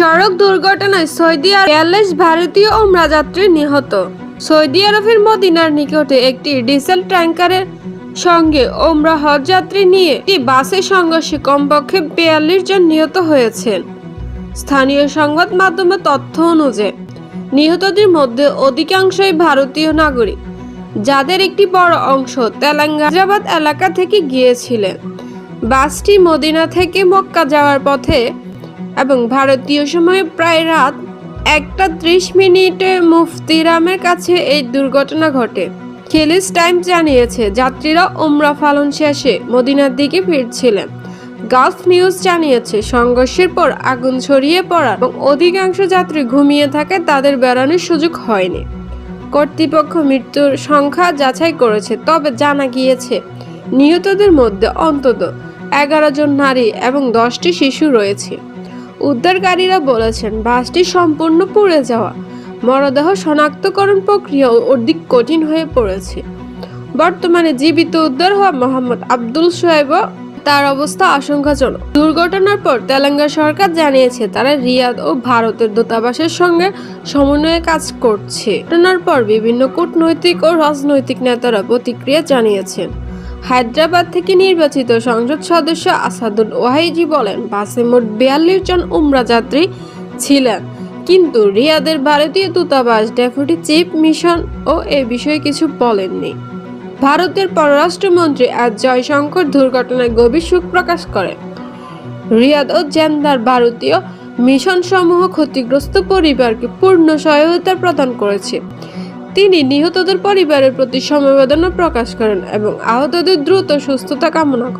সড়ক দুর্ঘটনায় সৌদি আরব বিয়াল্লিশ ভারতীয় ওমরাযাত্রী নিহত। সৌদি আরবের মদিনার নিকটে একটি ডিজেল ট্যাঙ্কারের সঙ্গে ওমরা হজ যাত্রী নিয়ে একটি বাসের সংঘর্ষে কমপক্ষে বিয়াল্লিশ জন নিহত হয়েছেন। স্থানীয় সংবাদ মাধ্যমে তথ্য অনুযায়ী, নিহতদের মধ্যে অধিকাংশই ভারতীয় নাগরিক, যাদের একটি বড় অংশ তেলেঙ্গানা এলাকা থেকে গিয়েছিলেন। বাসটি মদিনা থেকে মক্কা যাওয়ার পথে এবং ভারতীয় সময়ে প্রায় রাত একটা ত্রিশ মিনিটে মুফতিরামের কাছে এই দুর্ঘটনা ঘটে। খেলিস টাইম জানিয়েছে, যাত্রীরা ওমরা ফালন শেষে মদিনার দিকে ফিরছিলেন। গালফ নিউজ জানিয়েছে, সংঘর্ষের পর আগুন ছড়িয়ে পড়া এবং অধিকাংশ যাত্রী ঘুমিয়ে থাকে, তাদের বেড়ানোর সুযোগ হয়নি। কর্তৃপক্ষ মৃত্যুর সংখ্যা যাচাই করেছে, তবে জানা গিয়েছে, নিহতদের মধ্যে অন্তত এগারো জন নারী এবং দশটি শিশু রয়েছে। উদ্ধারকারীরা বলেছেন, বাসটি সম্পূর্ণ পুড়ে যাওয়া। মরদেহ শনাক্তকরণ প্রক্রিয়া অধিক কঠিন হয়ে পড়েছে। বর্তমানে জীবিত উদ্ধার হওয়া মোহাম্মদ আব্দুল সোয়েব তার অবস্থা আশঙ্কাজনক। দুর্ঘটনার পর তেলেঙ্গানা সরকার জানিয়েছে, তারা রিয়াদ ও ভারতের দূতাবাসের সঙ্গে সমন্বয়ে কাজ করছে। ঘটনার পর বিভিন্ন কূটনৈতিক ও রাজনৈতিক নেতারা প্রতিক্রিয়া জানিয়েছেন। হায়দ্রাবাদ থেকে নির্বাচিত সংসদ সদস্য আসাদুল ওয়াহিজি বলেন, বাসে মোট বিয়াল্লিশ জন উমরা যাত্রী ছিলেন। কিন্তু রিয়াদের ভারতীয় দূতাবাস ডেপুটি চিফ মিশন ও এ বিষয়ে কিছু বলেননি। ভারতের পররাষ্ট্রমন্ত্রী আজ জয়শঙ্কর দুর্ঘটনায় গভীর শোক প্রকাশ করেন। রিয়াদ ও জেন্দার ভারতীয় মিশন সমূহ ক্ষতিগ্রস্ত পরিবারকে পূর্ণ সহায়তা প্রদান করেছে। তিনি নিহতদের পরিবারের প্রতি সমবেদনা প্রকাশ করেন এবং আহতদের দ্রুত সুস্থতা কামনা করেন।